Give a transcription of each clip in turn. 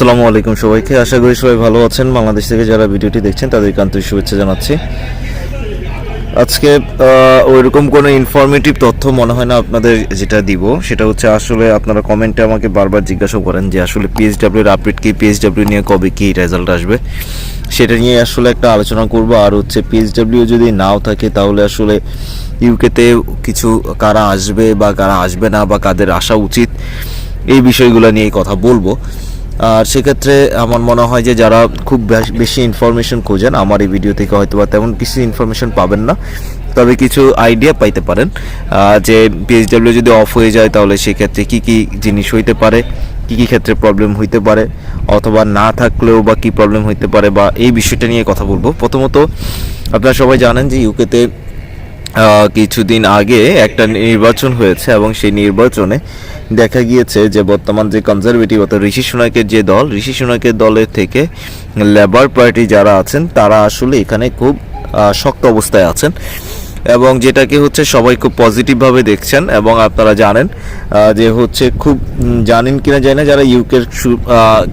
আসসালামু আলাইকুম সবাইকে। আশা করি সবাই ভালো আছেন। বাংলাদেশ থেকে যারা ভিডিওটি দেখছেন, তাদেরকে আন্তরিক শুভেচ্ছা জানাচ্ছি। আজকে ওইরকম কোনো ইনফরমেটিভ তথ্য মনে হয় না আপনাদের যেটা দিব। সেটা হচ্ছে আসলে আপনারা কমেন্টে আমাকে বারবার জিজ্ঞাসা করেন যে আসলে পিএইচডাব্লিউর আপডেট কি পিএইচডাব্লিউ নিয়ে কবে কি রেজাল্ট আসবে? সেটা নিয়ে আসলে একটা আলোচনা করব। আর হচ্ছে পিএইচডাব্লিউ যদি নাও থাকে, তাহলে আসলে ইউকেতে কিছু কারা আসবে বা কারা আসবে না বা কাদের আসা উচিত, এই বিষয়গুলো নিয়ে কথা বলব। আর সেক্ষেত্রে আমার মনে হয় যে যারা খুব বেশি ইনফরমেশন খোঁজেন, আমার এই ভিডিও থেকে হয়তো বা তেমন কিছু ইনফরমেশন পাবেন না। তবে কিছু আইডিয়া পাইতে পারেন যে পিএইচডাব্লিউ যদি অফ হয়ে যায়, তাহলে সেক্ষেত্রে কি কি জিনিস হইতে পারে, কি কি ক্ষেত্রে প্রবলেম হইতে পারে, অথবা না থাকলেও বা কি প্রবলেম হইতে পারে, বা এই বিষয়টা নিয়ে কথা বলব। প্রথমত, আপনারা সবাই জানেন যে ইউকেতে কিছুদিন আগে একটা নির্বাচন হয়েছে এবং সেই নির্বাচনে দেখা গিয়েছে যে বর্তমান যে কনজারভেটিভ অর্থাৎ ঋষি সোনাকের যে দল, ঋষি সোনাকের দলের থেকে লেবার পার্টি যারা আছেন, তারা আসলে এখানে খুব শক্ত অবস্থায় আছেন। এবং যেটাকে হচ্ছে সবাই খুব পজিটিভভাবে দেখছেন এবং আপনারা জানেন যে হচ্ছে খুব জানেন কিনা জানি না, যারা ইউকের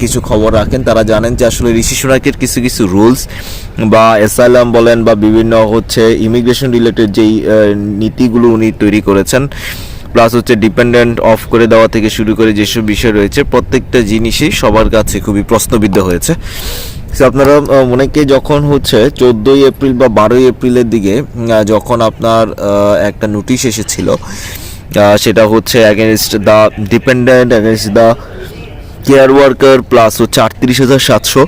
কিছু খবর রাখেন, তারা জানেন যে আসলে ঋষি সুনাকের কিছু কিছু রুলস বা এসআইলাম বলেন বা বিভিন্ন হচ্ছে ইমিগ্রেশন রিলেটেড যেই নীতিগুলো উনি তৈরি করেছেন প্লাস হচ্ছে ডিপেন্ডেন্ট অফ করে দেওয়া থেকে শুরু করে যেসব বিষয় রয়েছে, প্রত্যেকটা জিনিসই সবার কাছে খুবই প্রশ্নবিদ্ধ হয়েছে। আপনারা অনেকে যখন হচ্ছে চোদ্দোই এপ্রিল বা বারোই এপ্রিলের দিকে যখন আপনার একটা নোটিশ এসেছিল সেটা হচ্ছে against the dependent against the care worker plus হচ্ছে আটত্রিশ হাজার সাতশো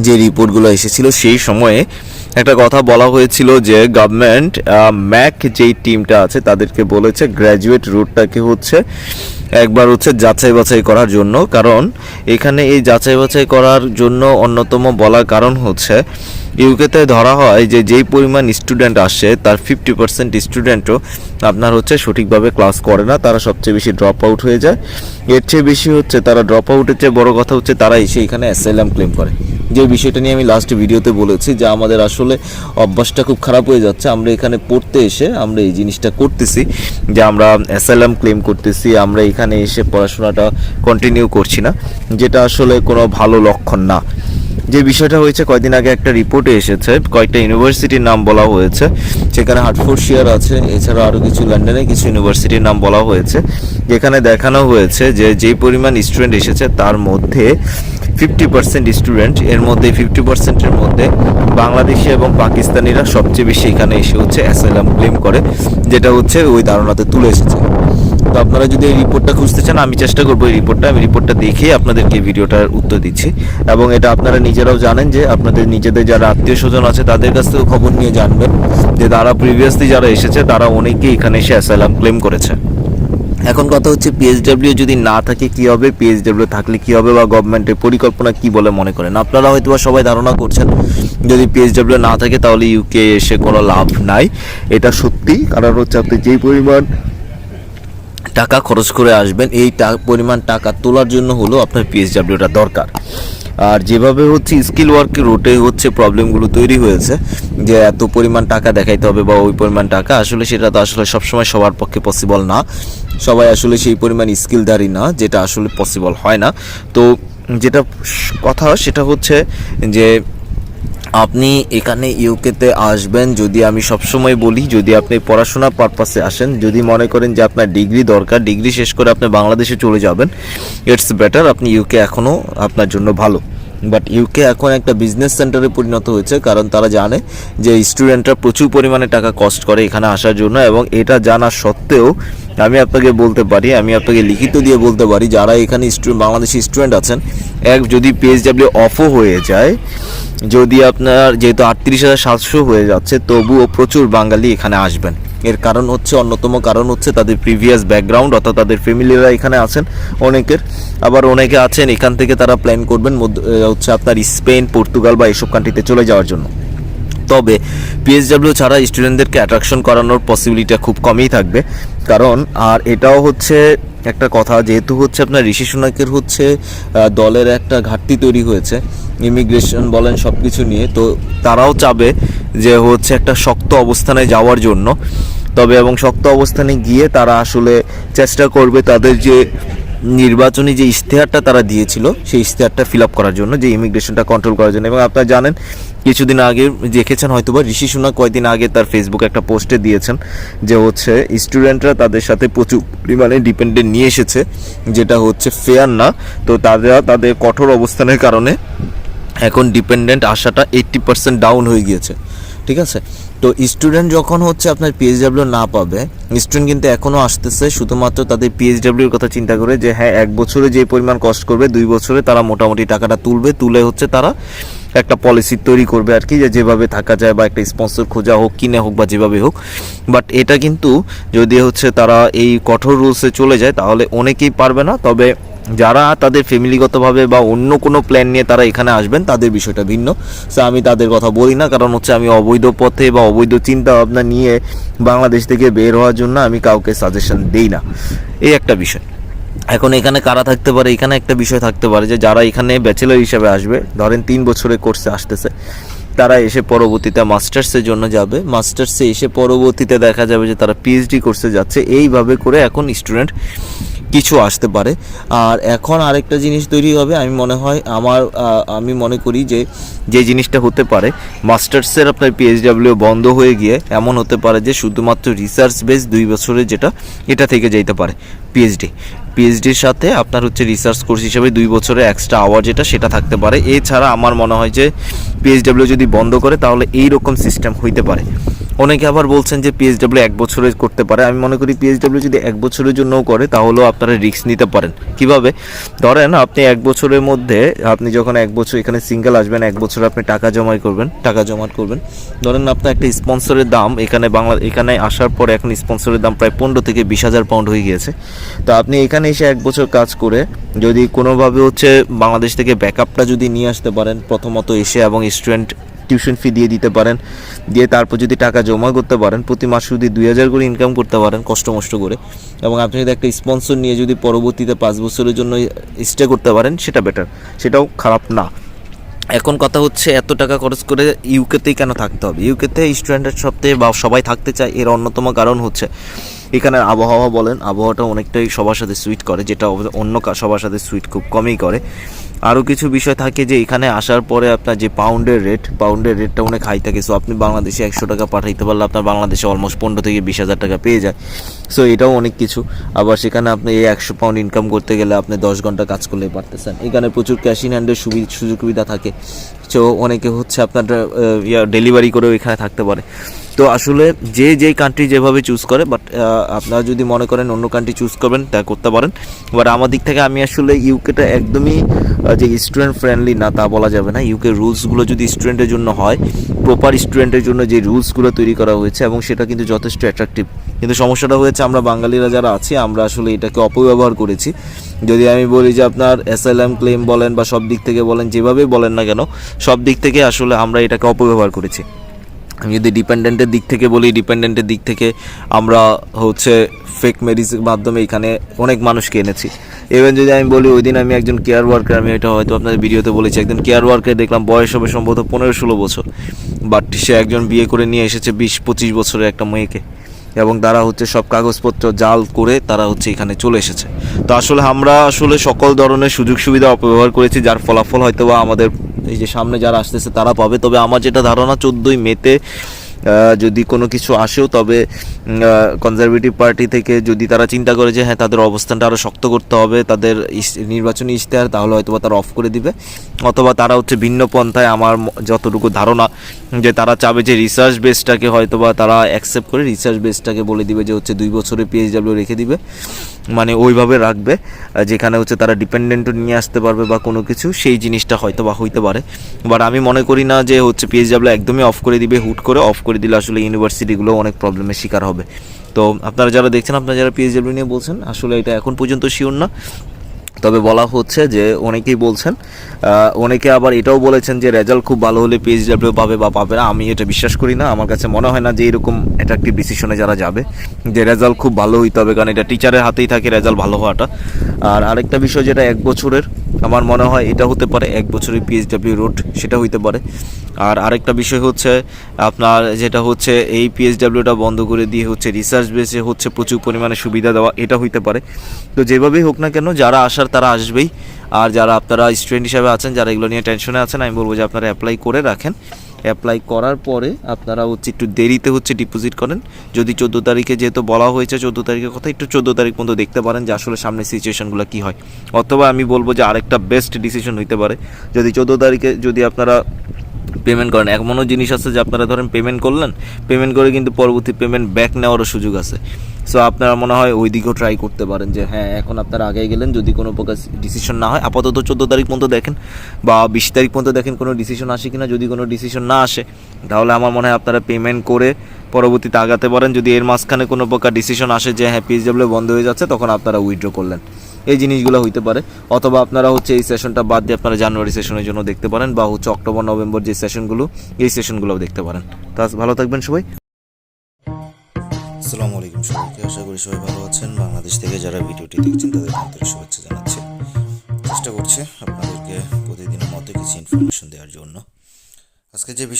যে রিপোর্টগুলো এসেছিল, সেই সময়ে একটা কথা বলা হয়েছিল যে গভর্নমেন্ট ম্যাক যেই টিমটা আছে তাদেরকে বলেছে গ্র্যাজুয়েট রুটটাকে হচ্ছে একবার হচ্ছে যাচাই বাছাই করার জন্য। কারণ এখানে এই যাচাই বাছাই করার জন্য অন্যতম বলার কারণ হচ্ছে ইউকেতে ধরা হয় যে যেই পরিমাণ স্টুডেন্ট আসে তার ফিফটি পার্সেন্ট স্টুডেন্টও আপনার হচ্ছে সঠিকভাবে ক্লাস করে না, তারা সবচেয়ে বেশি ড্রপ আউট হয়ে যায়। এর চেয়ে বেশি হচ্ছে তারা ড্রপ আউটের চেয়ে বড় কথা হচ্ছে তারা এসে এখানে অ্যাসাইলাম ক্লেম করে। যে বিষয়টা নিয়ে আমি লাস্ট ভিডিওতে বলেছি, যে আমাদের আসলে অভ্যাসটা খুব খারাপ হয়ে যাচ্ছে। আমরা এখানে পড়তে এসে আমরা এই জিনিসটা করতেছি যে আমরা অ্যাসাইলাম ক্লেম করতেছি, আমরা এখানে এসে পড়াশোনাটা কন্টিনিউ করছি না, যেটা আসলে কোনো ভালো লক্ষণ না। যে বিষয়টা হয়েছে কয়েকদিন আগে একটা রিপোর্টে এসেছে, কয়েকটা ইউনিভার্সিটির নাম বলা হয়েছে সেখানে হার্টফোর্ডশিয়ার আছে এছাড়া আরও কিছু লন্ডনে কিছু ইউনিভার্সিটির নাম বলা হয়েছে, যেখানে দেখানো হয়েছে যে যেই পরিমাণ স্টুডেন্ট এসেছে, তার মধ্যে ফিফটি পার্সেন্ট স্টুডেন্ট এর মধ্যে ফিফটি পার্সেন্টের মধ্যে বাংলাদেশি এবং পাকিস্তানিরা সবচেয়ে বেশি এখানে এসে হচ্ছে অ্যাসাইলাম ক্লেম করে, যেটা হচ্ছে ওই ধারণাতে তুলে এসেছে। তো আপনারা যদি এই রিপোর্টটা খুঁজতে চান, আমি চেষ্টা করব এই রিপোর্টটা আমি রিপোর্টটা দেখেই আপনাদেরকে ভিডিওটার উত্তর দিচ্ছি। এবং এটা আপনারা নিজেরাও জানেন যে আপনাদের নিজেদের যারা আত্মীয় স্বজন আছে, তাদের কাছ থেকেও খবর নিয়ে জানবেন যে তারা প্রিভিয়াসলি যারা এসেছে, তারা অনেকেই এখানে এসে অ্যাসাইলাম ক্লেম করেছে। এখন কথা হচ্ছে পিএইচডাব্লিউ যদি না থাকে কি হবে? পিএইচডাব্লিউ থাকলে কি হবে বা গভর্নমেন্টের পরিকল্পনা কি বলে মনে করেন? আপনারা হয়তো বা সবাই ধারণা করছেন, যদি পিএইচডাব্লিউ না থাকে, তাহলে ইউকে এসে কোনো লাভ নাই। এটা সত্যি। কারণ হচ্ছে আপনি যেই পরিমাণ টাকা খরচ করে আসবেন, এই পরিমাণ টাকা তোলার জন্য হলো আপনার পিএইচডাব্লিউটা দরকার। আর যেভাবে হচ্ছে স্কিল ওয়ার্কের রুটে হচ্ছে প্রবলেমগুলো তৈরি হয়েছে, যে এত পরিমাণ টাকা দেখাইতে হবে বা ওই পরিমাণ টাকা, আসলে সেটা তো আসলে সবসময় সবার পক্ষে পসিবল না। সবাই আসলে সেই পরিমাণ স্কিলদারি না, যেটা আসলে পসিবল হয় না। তো যেটা কথা সেটা হচ্ছে যে আপনি এখানে ইউকেতে আসবেন, যদি আমি সবসময় বলি, যদি আপনি পড়াশোনা পারপাসে আসেন, যদি মনে করেন যে আপনার ডিগ্রি দরকার ডিগ্রি শেষ করে আপনি বাংলাদেশে চলে যাবেন ইটস বেটার আপনি ইউকে এখনও আপনার জন্য ভালো। বাট ইউকে এখন একটা বিজনেস সেন্টারে পরিণত হয়েছে, কারণ তারা জানে যে স্টুডেন্টরা প্রচুর পরিমাণে টাকা কস্ট করে এখানে আসার জন্য এবং এটা জানা সত্ত্বেও আমি আপনাকে বলতে পারি, আমি আপনাকে লিখিত দিয়ে বলতে পারি, যারা এখানে স্টুডেন্ট বাংলাদেশি স্টুডেন্ট আছেন, এক যদি পিএইচডাব্লিউ অফও হয়ে যায় যদি আপনার যেহেতু আটত্রিশ হাজার সাতশো হয়ে যাচ্ছে, তবুও প্রচুর বাঙালি এখানে আসবেন। এর কারণ হচ্ছে, অন্যতম কারণ হচ্ছে তাদের প্রিভিয়াস ব্যাকগ্রাউন্ড অর্থাৎ তাদের ফ্যামিলিরা এখানে আছেন অনেকের। আবার অনেকে আছেন, এখান থেকে তারা প্ল্যান করবেন হচ্ছে আপনার স্পেন, পর্তুগাল বা এসব কান্ট্রিতে চলে যাওয়ার জন্য। তবে পিএইচডাব্লিউ ছাড়া স্টুডেন্টদেরকে অ্যাট্রাকশন করানোর পসিবিলিটি খুব কমই থাকবে। কারণ, আর এটাও হচ্ছে একটা কথা, যেহেতু হচ্ছে আপনার ঋষি সোনাকের হচ্ছে দলের একটা ঘাটতি তৈরি হয়েছে ইমিগ্রেশন বলেন সব কিছু নিয়ে, তো তারাও চাবে যে হচ্ছে একটা শক্ত অবস্থানে যাওয়ার জন্য। তবে এবং শক্ত অবস্থানে গিয়ে তারা আসলে চেষ্টা করবে তাদের যে নির্বাচনী যে ইশতেহারটা তারা দিয়েছিল, সেই ইশতেহারটা ফিল আপ করার জন্য, যে ইমিগ্রেশনটা কন্ট্রোল করার জন্য। এবং আপনারা জানেন, কিছুদিন আগে দেখেছেন হয়তোবা, ঋষি সুনা কয়েকদিন আগে তার ফেসবুকে একটা পোস্টে দিয়েছেন, যে হচ্ছে স্টুডেন্টরা তাদের সাথে প্রচুর পরিমাণে ডিপেন্ডেন্ট নিয়ে এসেছে, যেটা হচ্ছে ফেয়ার না। তো তারা তাদের কঠোর অবস্থানের কারণে এখন ডিপেন্ডেন্ট আসাটা এইট্টি পার্সেন্ট ডাউন হয়ে গিয়েছে। ঠিক আছে? তো স্টুডেন্ট যখন হচ্ছে আপনার পিএইচডাব্লিউ না পাবে স্টুডেন্ট কিন্তু এখনও আসতেছে, শুধুমাত্র তাদের পিএইচডাব্লিউর কথা চিন্তা করে যে হ্যাঁ এক বছরে যে পরিমাণ কষ্ট করবে, দুই বছরে তারা মোটামুটি টাকাটা তুলবে, তুলে হচ্ছে তারা একটা পলিসি তৈরি করবে আর কি, যে যেভাবে থাকা যায় বা একটা স্পন্সর খোঁজা হোক, কিনে হোক বা যেভাবে হোক। বাট এটা কিন্তু যদি হচ্ছে তারা এই কঠোর রুলসে চলে যায়, তাহলে অনেকেই পারবে না। তবে যারা তাদের ফ্যামিলিগতভাবে বা অন্য কোনো প্ল্যান নিয়ে তারা এখানে আসবেন, তাদের বিষয়টা ভিন্ন। সো আমি তাদের কথা বলি না, কারণ হচ্ছে আমি অবৈধ পথে বা অবৈধ চিন্তা ভাবনা নিয়ে বাংলাদেশ থেকে বের হওয়ার জন্য আমি কাউকে সাজেশন দেই না। এই একটা বিষয়। এখন এখানে কারা থাকতে পারে? এখানে একটা বিষয় থাকতে পারে যে, যারা এখানে ব্যাচেলর হিসাবে আসবে, ধরেন তিন বছরের কোর্সে আসতেছে, তারা এসে পরবর্তীতে মাস্টার্সের জন্য যাবে। মাস্টার্সে এসে পরবর্তীতে দেখা যাবে যে, তারা পিএইচডি কোর্সে যাচ্ছে। এইভাবে করে এখন স্টুডেন্ট কিছু আসতে পারে। আর এখন আরেকটা জিনিস তৈরি হবে, আমি মনে হয় আমার আমি মনে করি যে যে জিনিসটা হতে পারে, মাস্টার্সের আপনার পিএইচডাব্লিউ বন্ধ হয়ে গিয়ে এমন হতে পারে যে, শুধুমাত্র রিসার্চ বেস দুই বছরে যেটা, এটা থেকে যাইতে পারে পিএইচডি পিএইচডির সাথে আপনার হচ্ছে রিসার্চ কোর্স হিসেবে দুই বছরের এক্সট্রা আওয়ার যেটা সেটা থাকতে পারে। এছাড়া আমার মনে হয় যে পিএইচডাব্লিউ যদি বন্ধ করে তাহলে এই রকম সিস্টেম হইতে পারে। অনেকে আবার বলছেন যে পিএইচডাব্লিউ এক বছরের করতে পারে। আমি মনে করি পিএইচডাব্লিউ যদি এক বছরের জন্যও করে তাহলেও আপনারা রিস্ক নিতে পারেন। কীভাবে? ধরেন আপনি এক বছরের মধ্যে আপনি যখন এক বছর এখানে সিঙ্গেল আসবেন, এক বছর আপনি টাকা জমাই করবেন, টাকা জমা করবেন। ধরেন আপনার একটা স্পন্সরের দাম এখানে বাংলা এখানে আসার পরে এখন স্পন্সরের দাম প্রায় পনেরো থেকে বিশ হাজার পাউন্ড হয়ে গিয়েছে। তো আপনি এখানে এসে এক বছর কাজ করে যদি কোনোভাবে হচ্ছে বাংলাদেশ থেকে ব্যাকআপটা যদি নিয়ে আসতে পারেন, প্রথমত এসে এবং স্টুডেন্ট টিউশন ফি দিয়ে দিতে পারেন, দিয়ে তারপর যদি টাকা জমা করতে পারেন, প্রতি মাস যদি দুই হাজার করে ইনকাম করতে পারেন, কষ্ট মষ্ট করে, এবং আপনি যদি একটা স্পন্সর নিয়ে যদি পরবর্তীতে পাঁচ বছরের জন্য স্টে করতে পারেন, সেটা বেটার সেটাও খারাপ না। এখন কথা হচ্ছে এত টাকা খরচ করে ইউকেতেই কেন থাকতে হবে? ইউকেতে স্টুডেন্টের সপ্তাহে বা সবাই থাকতে চায়, এর অন্যতম কারণ হচ্ছে এখানের আবহাওয়া বলেন, আবহাওয়াটা অনেকটাই সবার সাথে সুইট করে, যেটা অন্য সবার সাথে সুইট খুব কমই করে। আরও কিছু বিষয় থাকে যে এখানে আসার পরে আপনার যে পাউন্ডের রেট পাউন্ডের রেটটা অনেক হাই থাকে সো আপনি বাংলাদেশে একশো টাকা পাঠাইতে পারলে আপনার বাংলাদেশে অলমোস্ট পনেরো থেকে বিশ হাজার টাকা পেয়ে যায়। সো এটাও অনেক কিছু। আবার সেখানে আপনি এই একশো পাউন্ড ইনকাম করতে গেলে আপনি দশ ঘণ্টা কাজ করলে পারতেছেন। এখানে প্রচুর ক্যাশ ইন হ্যান্ডের সুবিধা সুযোগ সুবিধা থাকে। সো অনেকে হচ্ছে আপনার ডেলিভারি করেও এখানে থাকতে পারে। তো আসলে যে যেই কান্ট্রি যেভাবে চুজ করে বাট আপনারা যদি মনে করেন অন্য কান্ট্রি চুজ করবেন, তা করতে পারেন। বাট আমার দিক থেকে আমি আসলে ইউকেটা একদমই যে স্টুডেন্ট ফ্রেন্ডলি না, তা বলা যাবে না। ইউকে রুলসগুলো যদি স্টুডেন্টের জন্য হয় প্রপার স্টুডেন্টের জন্য যে রুলসগুলো তৈরি করা হয়েছে, এবং সেটা কিন্তু যথেষ্ট অ্যাট্রাকটিভ কিন্তু সমস্যাটা হয়েছে, আমরা বাঙালিরা যারা আছি, আমরা আসলে এটাকে অপব্যবহার করেছি। যদি আমি বলি যে আপনার অ্যাসাইলাম ক্লেম বলেন বা সব দিক থেকে বলেন, যেভাবেই বলেন না কেন, সব দিক থেকে আসলে আমরা এটাকে অপব্যবহার করেছি। আমি যদি ডিপেন্ডেন্টের দিক থেকে বলি ডিপেন্ডেন্টের দিক থেকে আমরা হচ্ছে ফেক মেডিসিনের মাধ্যমে এখানে অনেক মানুষকে এনেছি। ইভেন যদি আমি বলি, ওই দিন আমি একজন কেয়ার ওয়ার্কার আমি এটা হয়তো আপনাদের ভিডিওতে বলেছি, একজন কেয়ার ওয়ার্কার দেখলাম বয়স হবে সম্ভবত পনেরো ষোলো বছর বাট সে একজন বিয়ে করে নিয়ে এসেছে বিশ পঁচিশ বছরের একটা মেয়েকে। এবং তারা হচ্ছে সব কাগজপত্র জাল করে তারা হচ্ছে এখানে চলে এসেছে। তো আসলে আমরা আসলে সকল ধরনের সুযোগ সুবিধা অপব্যবহার করেছি, যার ফলাফল হয়তো বা আমাদের এই যে সামনে যারা আসতেছে তারা পাবে। তবে আমার যেটা ধারণা, চোদ্দোই মেতে যদি কোনো কিছু আসেও তবে কনজারভেটিভ পার্টি থেকে যদি তারা চিন্তা করে যে হ্যাঁ তাদের অবস্থানটা আরও শক্ত করতে হবে, তাদের নির্বাচনী ইশতেহার, তাহলে হয়তো তারা অফ করে দিবে। অথবা তারা হচ্ছে ভিন্ন পন্থায় আমার যতটুকু ধারণা যে তারা চাবে যে রিসার্চ বেসটাকে হয়তো বা তারা অ্যাকসেপ্ট করে রিসার্চ বেসটাকে বলে দিবে যে হচ্ছে দুই বছরের পিএইচডাব্লিউ রেখে দিবে। মানে ওইভাবে রাখবে যেখানে হচ্ছে তারা ডিপেন্ডেন্টও নিয়ে আসতে পারবে বা কোনো কিছু, সেই জিনিসটা হয়তো বা হইতে পারে। বাট আমি মনে করি না যে হচ্ছে পিএইচডাব্লিউ একদমই অফ করে দিবে, হুট করে অফ করে দিলে আসলে ইউনিভার্সিটিগুলো অনেক প্রবলেমের শিকার হবে। তো আপনারা যারা দেখছেন, আপনারা যারা পিএইচডাব্লিউ নিয়ে বলছেন, আসলে এটা এখন পর্যন্ত শিওর না। তবে বলা হচ্ছে যে অনেকেই বলছেন অনেকে আবার এটাও বলেছেন যে রেজাল্ট খুব ভালো হলে পিএইচডাব্লিউ পাবে বা পাবে না। আমি এটা বিশ্বাস করি না। আমার কাছে মনে হয় না যে এরকম অ্যাট্রাকটিভ ডিসিশনে যারা যাবে, যে রেজাল্ট খুব ভালো হইতে হবে। কারণ এটা টিচারের হাতেই থাকে রেজাল্ট ভালো হওয়াটা। আর আরেকটা বিষয় যেটা এক বছরের আমার মনে হয় এটা হতে পারে এক বছরের পিএইচডাব্লিউ রোড সেটা হইতে পারে। আর আরেকটা বিষয় হচ্ছে, আপনার যেটা হচ্ছে এই পিএইচডাব্লিউটা বন্ধ করে দিয়ে হচ্ছে রিসার্চ বেসে হচ্ছে প্রচুর পরিমাণে সুবিধা দেওয়া, এটা হইতে পারে। তো যেভাবেই হোক না কেন, যারা আসার তারা আসবেই। আর যারা আপনারা স্টুডেন্ট হিসাবে আছেন, যারা এগুলো নিয়ে টেনশনে আছেন, আমি বলব যে আপনারা অ্যাপ্লাই করে রাখেন। অ্যাপ্লাই করার পরে আপনারা হচ্ছে একটু দেরিতে হচ্ছে ডিপোজিট করেন। যদি চোদ্দ তারিখে যেহেতু বলা হয়েছে, চোদ্দ তারিখের কথা একটু চোদ্দ তারিখ পর্যন্ত দেখতে পারেন যে আসলে সামনে সিচুয়েশনগুলো কী হয়। অথবা আমি বলব যে আরেকটা বেস্ট ডিসিশন হইতে পারে। যদি চোদ্দ তারিখে যদি আপনারা পেমেন্ট করেন, এমনও জিনিস আছে যে আপনারা ধরেন পেমেন্ট করলেন পেমেন্ট করে কিন্তু পরবর্তী পেমেন্ট ব্যাক নেওয়ারও সুযোগ আছে। সো আপনারা মনে হয় ওই দিকেও ট্রাই করতে পারেন যে হ্যাঁ এখন আপনারা আগে গেলেন, যদি কোনো প্রকার ডিসিশন না হয়, আপাতত চোদ্দ তারিখ পর্যন্ত দেখেন বা বিশ তারিখ পর্যন্ত দেখেন কোনো ডিসিশন আসে কিনা, যদি কোনো ডিসিশন না আসে, তাহলে আমার মনে হয় আপনারা পেমেন্ট করে পরবর্তীতে আগাতে পারেন। যদি এর মাঝখানে কোনো প্রকার ডিসিশন আসে যে হ্যাঁ পিএইচডাব্লিউ বন্ধ হয়ে যাচ্ছে, তখন আপনারা উইথড্র করলেন। এই জিনিসগুলো হইতে পারে। অথবা আপনারা হচ্ছে এই সেশনটা বাদ দিয়ে আপনারা জানুয়ারি সেশনের জন্য দেখতে পারেন বা হচ্ছে অক্টোবর নভেম্বর যে সেশনগুলো এই সেশনগুলোও দেখতে পারেন। তা ভালো থাকবেন সবাই। সবাইকে আশা করি সবাই ভালো আছেন। বাংলাদেশ থেকে যারা ভিডিওটি দেখছেন, তাদের আন্তরিক শুভেচ্ছা জানাচ্ছি। চেষ্টা করছি আপনাদেরকে প্রতিদিনের মতো কিছু ইনফরমেশন দেওয়ার জন্য। আজকে যে